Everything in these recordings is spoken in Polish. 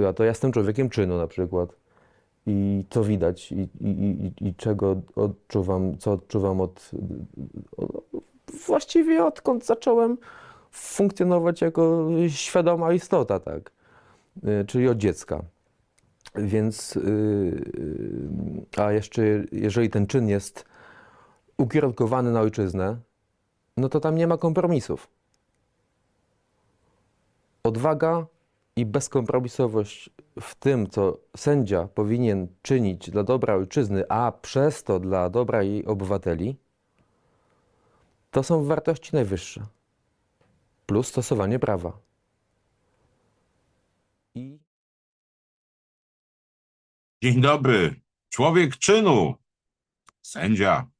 Ja to ja jestem człowiekiem czynu na przykład. I co widać, i, i, i, i czego odczuwam, co odczuwam od, od, właściwie odkąd zacząłem funkcjonować jako świadoma istota, tak? Y, Czyli od dziecka. Więc, y, y, a jeszcze jeżeli ten czyn jest ukierunkowany na ojczyznę, no to tam nie ma kompromisów. Odwaga i bezkompromisowość w tym, co sędzia powinien czynić dla dobra ojczyzny, a przez to dla dobra jej obywateli, to są wartości najwyższe. Plus stosowanie prawa. I Dzień dobry. Człowiek czynu. Sędzia.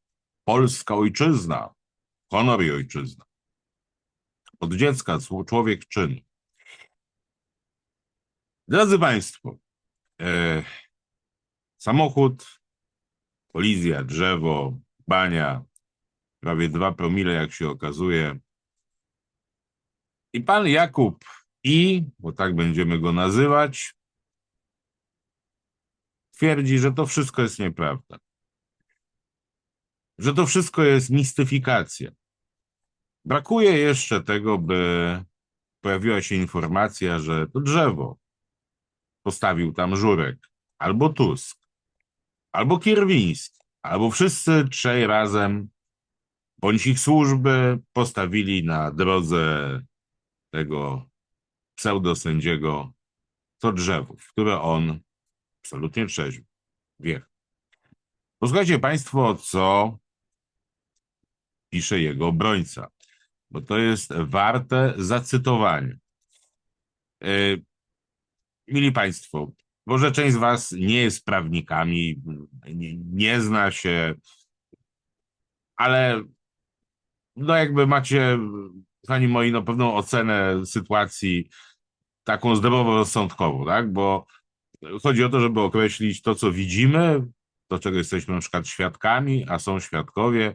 Polska ojczyzna. Honor i ojczyzna. Od dziecka człowiek czynu. Drodzy Państwo, e, samochód, kolizja, drzewo, bania, prawie dwa promile, jak się okazuje. I pan Jakub I, bo tak będziemy go nazywać, twierdzi, że to wszystko jest nieprawda. Że to wszystko jest mistyfikacja. Brakuje jeszcze tego, by pojawiła się informacja, że to drzewo postawił tam Żurek, albo Tusk, albo Kierwiński, albo wszyscy trzej razem, bądź ich służby postawili na drodze tego pseudosędziego to drzewo, w które on absolutnie trzeźwy. Wjechał. Posłuchajcie Państwo, co pisze jego obrońca, bo to jest warte zacytowania. Yy, Mili Państwo, może część z Was nie jest prawnikami, nie, nie zna się, ale no jakby macie, kochani moi, no pewną ocenę sytuacji taką zdroworozsądkową, tak? Bo Chodzi o to, żeby określić to, co widzimy, to, czego jesteśmy na przykład świadkami, a są świadkowie,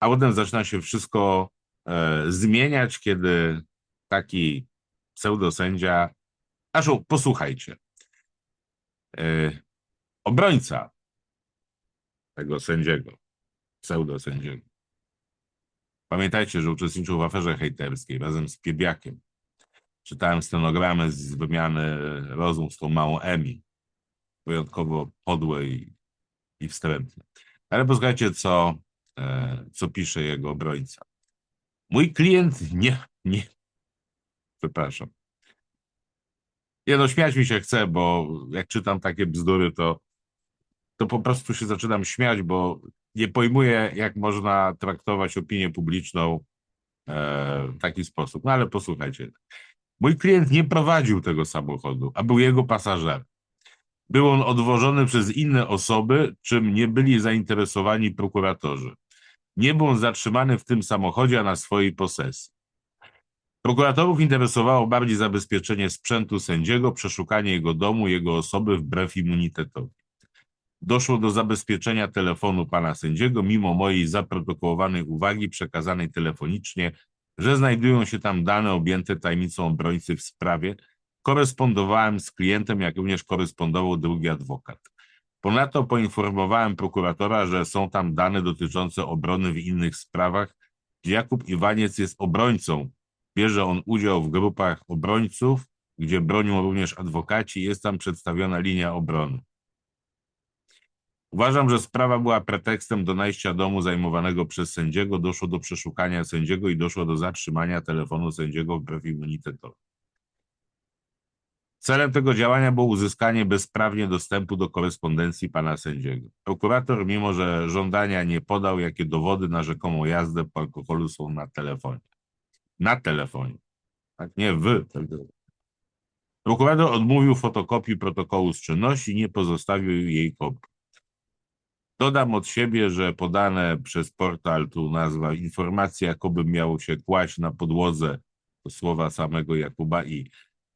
a potem zaczyna się wszystko e, zmieniać, kiedy taki pseudosędzia. Zresztą posłuchajcie. E, obrońca tego sędziego, pseudosędziego. Pamiętajcie, że uczestniczył w aferze hejterskiej razem z Piebiakiem czytałem stenogramy z wymiany rozmów z tą małą Emi. Wyjątkowo podłe i, i wstrętne. Ale posłuchajcie, co, e, co pisze jego obrońca. Mój klient nie, nie, przepraszam. Nie no, śmiać mi się chce, bo jak czytam takie bzdury, to, to po prostu się zaczynam śmiać, bo nie pojmuję, jak można traktować opinię publiczną e, w taki sposób. No ale posłuchajcie. Mój klient nie prowadził tego samochodu, a był jego pasażerem. Był on odwożony przez inne osoby, czym nie byli zainteresowani prokuratorzy. Nie był on zatrzymany w tym samochodzie, a na swojej posesji. Prokuratorów interesowało bardziej zabezpieczenie sprzętu sędziego, przeszukanie jego domu, jego osoby wbrew immunitetowi. Doszło do zabezpieczenia telefonu pana sędziego, mimo mojej zaprotokołowanej uwagi przekazanej telefonicznie że znajdują się tam dane objęte tajemnicą obrońcy w sprawie. Korespondowałem z klientem, jak również korespondował drugi adwokat. Ponadto poinformowałem prokuratora, że są tam dane dotyczące obrony w innych sprawach, Jakub Iwaniec jest obrońcą. Bierze on udział w grupach obrońców, gdzie bronią również adwokaci, jest tam przedstawiona linia obrony. Uważam, że sprawa była pretekstem do najścia domu zajmowanego przez sędziego, doszło do przeszukania sędziego i doszło do zatrzymania telefonu sędziego wbrew immunitetowi. Celem tego działania było uzyskanie bezprawnie dostępu do korespondencji pana sędziego. Prokurator, mimo że żądania nie podał, jakie dowody na rzekomą jazdę po alkoholu są na telefonie. Na telefonie. Tak, nie w. tylko- Prokurator odmówił fotokopii protokołu z czynności i nie pozostawił jej kopii. Dodam od siebie, że podane przez portal tu nazwa informacja, jakoby miało się kłaść na podłodze, to słowa samego Jakuba i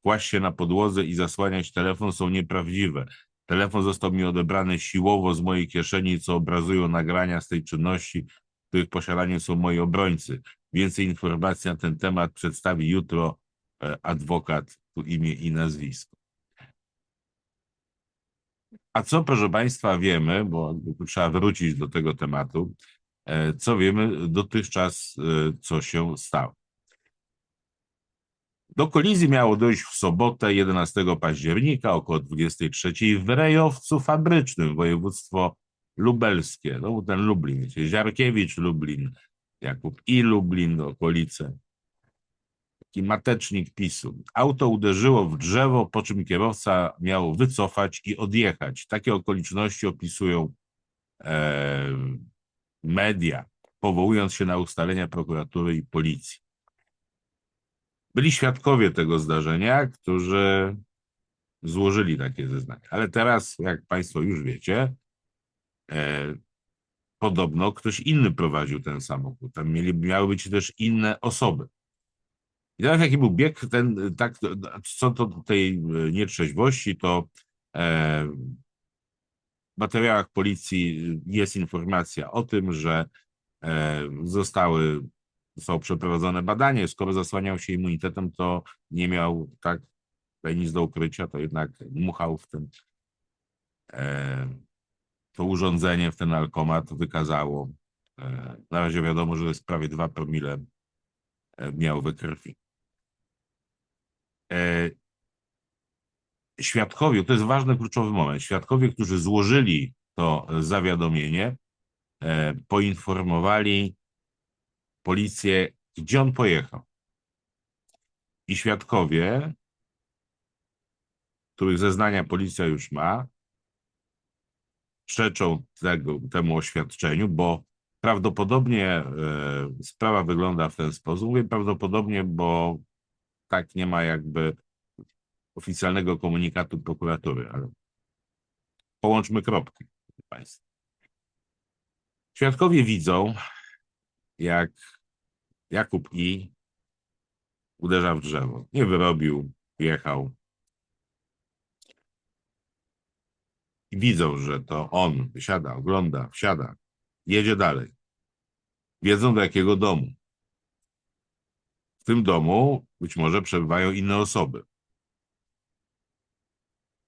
kłaść się na podłodze i zasłaniać telefon są nieprawdziwe. Telefon został mi odebrany siłowo z mojej kieszeni, co obrazują nagrania z tej czynności, których posiadanie są moi obrońcy. Więcej informacji na ten temat przedstawi jutro e, adwokat, tu imię i nazwisko. A co, proszę Państwa, wiemy, bo trzeba wrócić do tego tematu, e, co wiemy dotychczas, e, co się stało. Do kolizji miało dojść w sobotę 11 października około 23 w Rejowcu Fabrycznym, województwo lubelskie. No, ten Lublin, Ziarkiewicz Lublin, Jakub I Lublin, okolice. Taki matecznik PiSu. Auto uderzyło w drzewo, po czym kierowca miał wycofać i odjechać. Takie okoliczności opisują e, media, powołując się na ustalenia prokuratury i policji. Byli świadkowie tego zdarzenia, którzy złożyli takie zeznania. Ale teraz, jak Państwo już wiecie, e, podobno ktoś inny prowadził ten samochód. Tam mieli, miały być też inne osoby. I teraz jaki był bieg, ten, tak, co do tej e, nietrzeźwości, to e, w materiałach policji jest informacja o tym, że e, zostały, zostało przeprowadzone badanie. Skoro zasłaniał się immunitetem, to nie miał tak nic do ukrycia, to jednak dmuchał w ten, e, to urządzenie, w ten alkomat wykazało. E, na razie wiadomo, że jest prawie 2 promile e, miał we krwi. E, Świadkowie, to jest ważny, kluczowy moment. Świadkowie, którzy złożyli to zawiadomienie, poinformowali policję, gdzie on pojechał. I świadkowie, których zeznania policja już ma, przeczą tego, temu oświadczeniu, bo prawdopodobnie e, sprawa wygląda w ten sposób. Mówię prawdopodobnie, bo tak nie ma jakby oficjalnego komunikatu prokuratury, ale połączmy kropki, Państwa. Świadkowie widzą, jak Jakub I uderza w drzewo. Nie wyrobił, jechał. I widzą, że to on wysiada, ogląda, wsiada, jedzie dalej. Wiedzą do jakiego domu. W tym domu być może przebywają inne osoby.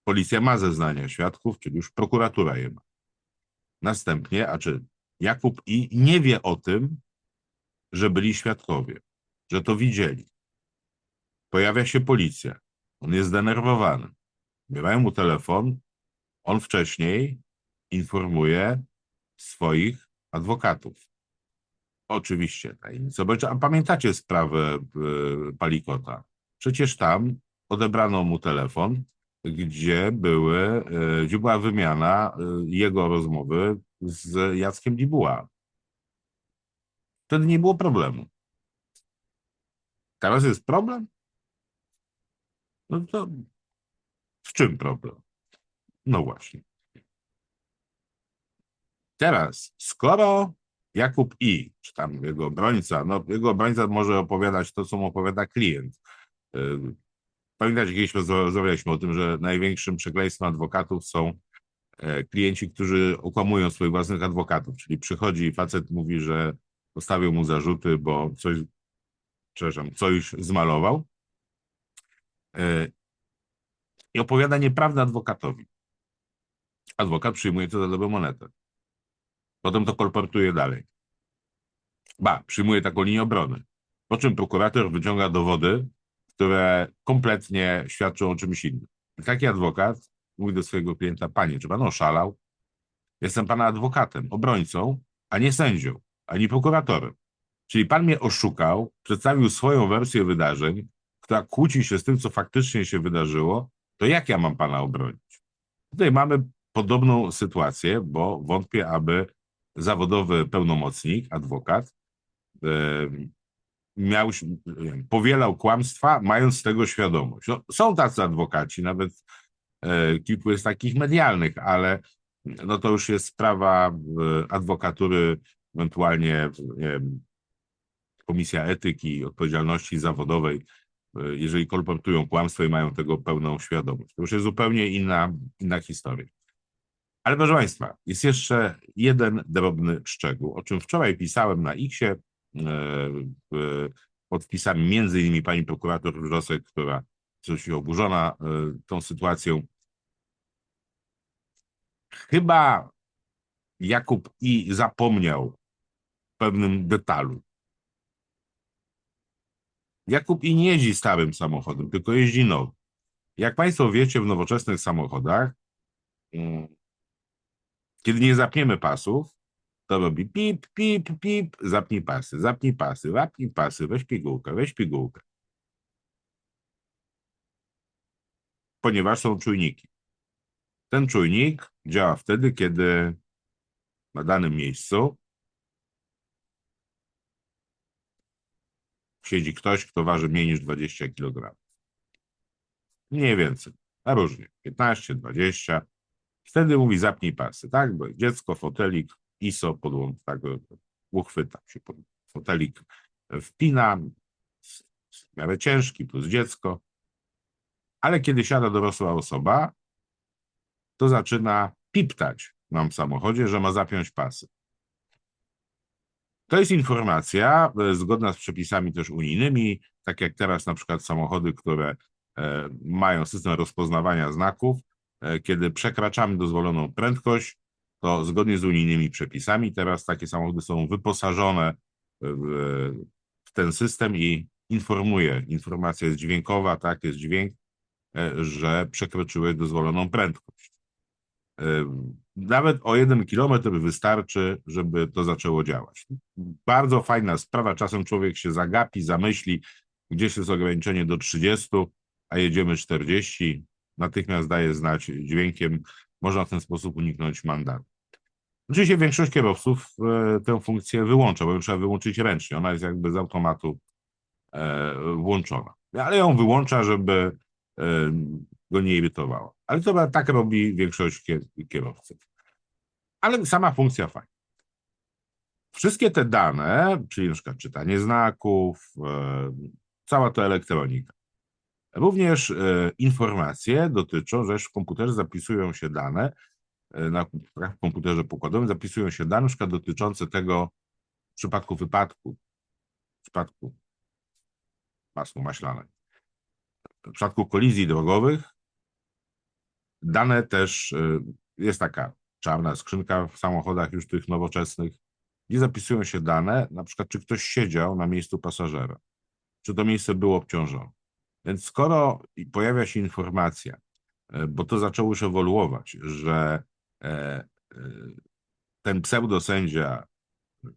Policja ma zeznania świadków, czyli już prokuratura je ma. Następnie, a czy Jakub I nie wie o tym, że byli świadkowie, że to widzieli. Pojawia się policja. On jest zdenerwowany. Bierają mu telefon. On wcześniej informuje swoich adwokatów. Oczywiście. Bo- A pamiętacie sprawę y, Palikota? Przecież tam odebrano mu telefon, gdzie, były, y, gdzie była wymiana y, jego rozmowy z Jackiem Dibuła. Wtedy nie było problemu. Teraz jest problem? No to w czym problem? No właśnie. Teraz, skoro Jakub I, czy tam jego obrońca, no jego obrońca może opowiadać to, co mu opowiada klient. Y, Pamiętacie, kiedyś rozmawialiśmy o tym, że największym przekleństwem adwokatów są e, klienci, którzy okłamują swoich własnych adwokatów. Czyli przychodzi facet, mówi, że postawił mu zarzuty, bo coś, przepraszam, coś zmalował e, i opowiada nieprawdę adwokatowi. Adwokat przyjmuje to za dobrą monetę. Potem to kolportuje dalej. Ba, przyjmuje taką linię obrony. Po czym prokurator wyciąga dowody, które kompletnie świadczą o czymś innym. Taki adwokat mówi do swojego klienta, panie, czy pan oszalał? Jestem pana adwokatem, obrońcą, a nie sędzią, ani prokuratorem. Czyli pan mnie oszukał, przedstawił swoją wersję wydarzeń, która kłóci się z tym, co faktycznie się wydarzyło, to jak ja mam pana obronić? Tutaj mamy podobną sytuację, bo wątpię, aby zawodowy pełnomocnik, adwokat, miał, powielał kłamstwa, mając tego świadomość. No, są tacy adwokaci, nawet e, kilku jest takich medialnych, ale no to już jest sprawa e, adwokatury, ewentualnie nie wiem, Komisja Etyki i Odpowiedzialności Zawodowej, e, jeżeli kolportują kłamstwo i mają tego pełną świadomość. To już jest zupełnie inna, inna historia. Ale proszę Państwa, jest jeszcze jeden drobny szczegół, o czym wczoraj pisałem na X-ie, e, w- pod wpisami między innymi pani prokurator Wrzosek, która coś oburzona e, tą sytuacją. Chyba Jakub I zapomniał pewnym detalu. Jakub I nie jeździ starym samochodem, tylko jeździ nowym. Jak Państwo wiecie, w nowoczesnych samochodach, mm, kiedy nie zapniemy pasów, to robi pip, pip, pip, zapnij pasy, zapnij pasy, zapnij pasy, weź pigułkę, weź pigułkę. Ponieważ są czujniki. Ten czujnik działa wtedy, kiedy na danym miejscu siedzi ktoś, kto waży mniej niż 20 kg. Mniej więcej, a różnie, 15, 20. Wtedy mówi zapnij pasy, tak? Bo dziecko, fotelik, ISO podłącz, tak, uchwyta się pod fotelik, wpina, w miarę ciężki plus dziecko. Ale kiedy siada dorosła osoba, to zaczyna piptać nam w samochodzie, że ma zapiąć pasy. To jest informacja e, zgodna z przepisami też unijnymi, tak jak teraz na przykład samochody, które e, mają system rozpoznawania znaków, kiedy przekraczamy dozwoloną prędkość, to zgodnie z unijnymi przepisami teraz takie samochody są wyposażone w, w ten system i informuje, informacja jest dźwiękowa, tak, jest dźwięk, e, że przekroczyły dozwoloną prędkość. E, Nawet o jeden kilometr wystarczy, żeby to zaczęło działać. Bardzo fajna sprawa, czasem człowiek się zagapi, zamyśli, gdzieś jest ograniczenie do 30, a jedziemy 40, natychmiast daje znać dźwiękiem, można w ten sposób uniknąć mandatu. Oczywiście większość kierowców e, tę funkcję wyłącza, bo ją trzeba wyłączyć ręcznie. Ona jest jakby z automatu e, włączona. Ale ją wyłącza, żeby e, go nie irytowała. Ale to tak robi większość kie- kierowców. Ale sama funkcja fajna. Wszystkie te dane, czyli na przykład czytanie znaków, cała ta elektronika, również e, informacje dotyczą, że w komputerze zapisują się dane, e, na w komputerze pokładowym zapisują się dane, na dotyczące tego w przypadku wypadku, w przypadku masło maślane, w przypadku kolizji drogowych, dane też, y, jest taka czarna skrzynka w samochodach już tych nowoczesnych, gdzie zapisują się dane, na przykład czy ktoś siedział na miejscu pasażera, czy to miejsce było obciążone. Więc skoro pojawia się informacja, y, bo to zaczęło już ewoluować, że e, y, ten pseudosędzia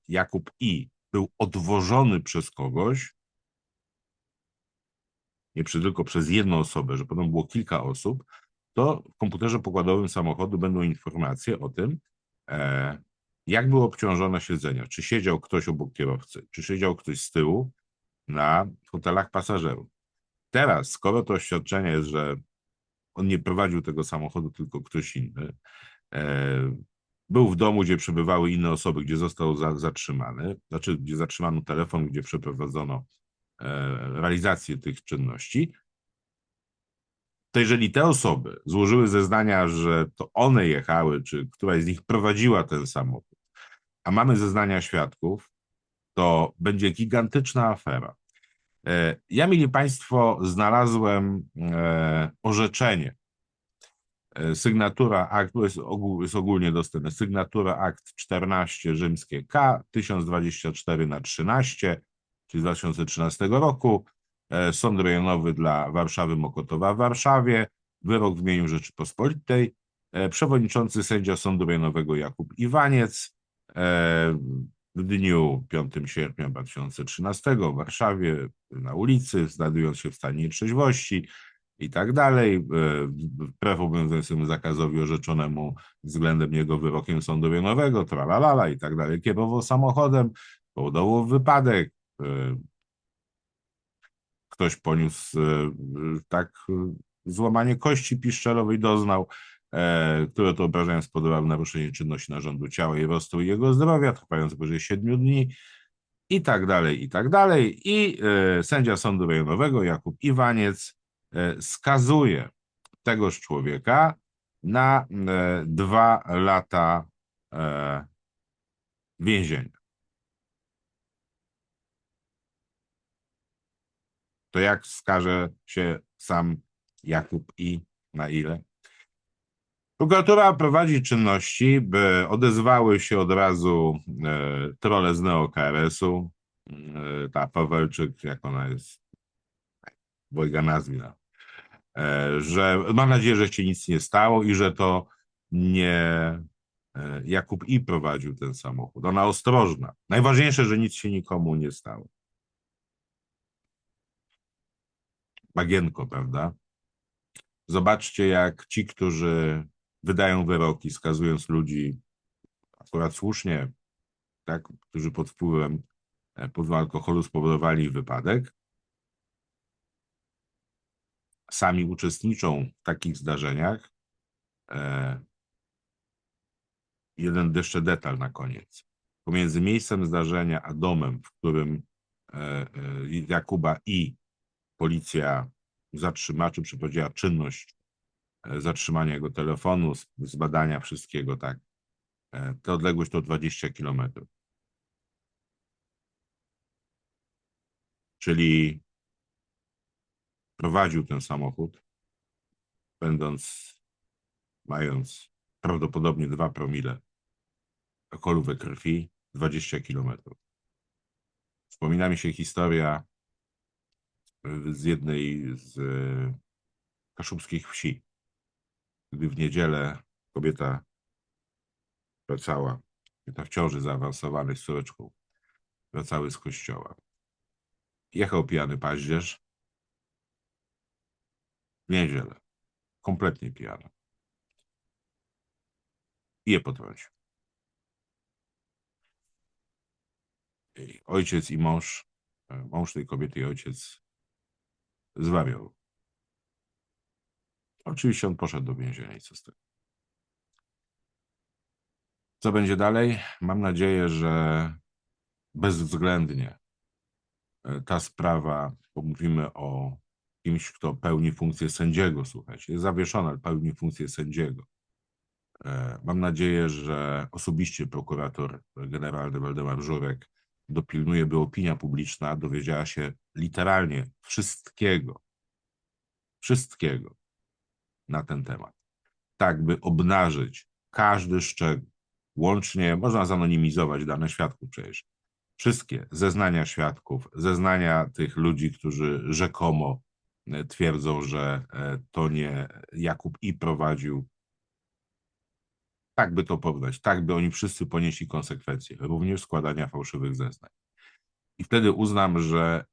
Jakub I był odwożony przez kogoś, nie tylko przez jedną osobę, że potem było kilka osób, to w komputerze pokładowym samochodu będą informacje o tym, e, jak było obciążone siedzenia, czy siedział ktoś obok kierowcy, czy siedział ktoś z tyłu na fotelach pasażerów. Teraz, skoro to oświadczenie jest, że on nie prowadził tego samochodu, tylko ktoś inny, e, był w domu, gdzie przebywały inne osoby, gdzie został za, zatrzymany, znaczy gdzie zatrzymano telefon, gdzie przeprowadzono e, realizację tych czynności, to jeżeli te osoby złożyły zeznania, że to one jechały, czy któraś z nich prowadziła ten samochód, a mamy zeznania świadków, to będzie gigantyczna afera. E, Ja, mili Państwo, znalazłem e, orzeczenie. E, Sygnatura akt, jest, jest ogólnie dostępne, sygnatura akt 14 rzymskie K 1024 na 13, czyli z 2013 roku. Sąd rejonowy dla Warszawy Mokotowa w Warszawie, wyrok w imieniu Rzeczypospolitej, przewodniczący sędzia Sądu Rejonowego Jakub Iwaniec w dniu 5 sierpnia 2013 w Warszawie na ulicy, znajdując się w stanie trzeźwości i tak dalej, wbrew obowiązującemu zakazowi orzeczonemu względem jego wyrokiem Sądu Rejonowego, tralalala i tak dalej, kierował samochodem, powodował wypadek, e, ktoś poniósł e, tak złamanie kości piszczelowej doznał, e, które to obrażenia spowodowały naruszenie czynności narządu ciała i rozstój jego zdrowia, trwający powyżej 7 dni i tak dalej, i tak dalej. I e, sędzia Sądu Rejonowego Jakub Iwaniec e, skazuje tegoż człowieka na e, dwa lata więzienia. to jak skaże się sam Jakub i na ile? Prokuratura prowadzi czynności, by odezwały się od razu e, trole z neo-KRS-u. E, ta Pawelczyk, jak ona jest, Wojga nazwina, e, że mam nadzieję, że się nic nie stało i że to nie Jakub I prowadził ten samochód. Ona ostrożna. Najważniejsze, że nic się nikomu nie stało. Bagienko, prawda? Zobaczcie, jak ci, którzy wydają wyroki, skazując ludzi akurat słusznie, tak, którzy pod wpływem e, pod wpływem alkoholu spowodowali wypadek, sami uczestniczą w takich zdarzeniach. E, Jeden jeszcze detal na koniec. Pomiędzy miejscem zdarzenia a domem, w którym e, Jakuba i policja zatrzyma, czy przeprowadziła czynność zatrzymania jego telefonu, zbadania wszystkiego, tak. E, Ta odległość to 20 kilometrów. Czyli prowadził ten samochód, będąc, mając prawdopodobnie 2 promile alkoholu we krwi, 20 kilometrów. Wspomina mi się historia y, z jednej z kaszubskich wsi, gdy w niedzielę kobieta wracała, kobieta w ciąży zaawansowanej z córeczką, wracały z kościoła. Jechał pijany paździerz w niedzielę, kompletnie pijany. I je potrącił. Ojciec i mąż, e, mąż tej kobiety i ojciec zwariał. Oczywiście on poszedł do więzienia i co z tego. Co będzie dalej? Mam nadzieję, że bezwzględnie e, ta sprawa, bo mówimy o kimś, kto pełni funkcję sędziego, słuchajcie, jest zawieszony, ale pełni funkcję sędziego. E, Mam nadzieję, że osobiście prokurator generalny Waldemar Żurek dopilnuje, by opinia publiczna dowiedziała się literalnie wszystkiego, wszystkiego na ten temat. Tak, by obnażyć każdy szczegół, łącznie, można zanonimizować dane świadków przecież, wszystkie zeznania świadków, zeznania tych ludzi, którzy rzekomo e, twierdzą, że e, to nie Jakub I prowadził tak by to poddać, tak by oni wszyscy ponieśli konsekwencje, również składania fałszywych zeznań. I wtedy uznam, że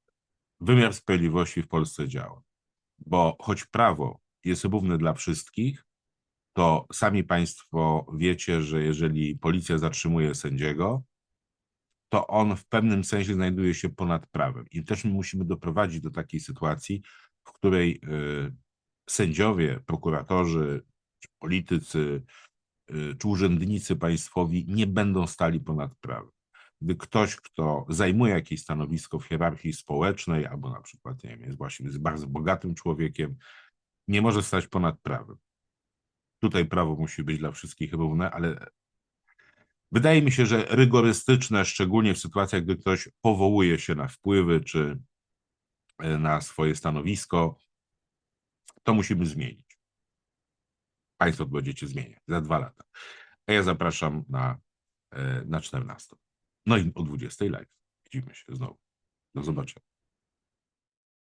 wymiar sprawiedliwości w Polsce działa. Bo choć prawo jest równe dla wszystkich, to sami Państwo wiecie, że jeżeli policja zatrzymuje sędziego, to on w pewnym sensie znajduje się ponad prawem. I też my musimy doprowadzić do takiej sytuacji, w której y, sędziowie, prokuratorzy, politycy, y, czy urzędnicy państwowi nie będą stali ponad prawem. Gdy ktoś, kto zajmuje jakieś stanowisko w hierarchii społecznej, albo na przykład, nie wiem, jest właśnie jest bardzo bogatym człowiekiem, nie może stać ponad prawem. Tutaj prawo musi być dla wszystkich równe, ale wydaje mi się, że rygorystyczne, szczególnie w sytuacjach, gdy ktoś powołuje się na wpływy czy e, na swoje stanowisko, to musimy zmienić. Państwo to będziecie zmieniać za dwa lata. A ja zapraszam na, e, na 14. No i o 20 live. Widzimy się znowu. Do zobaczenia.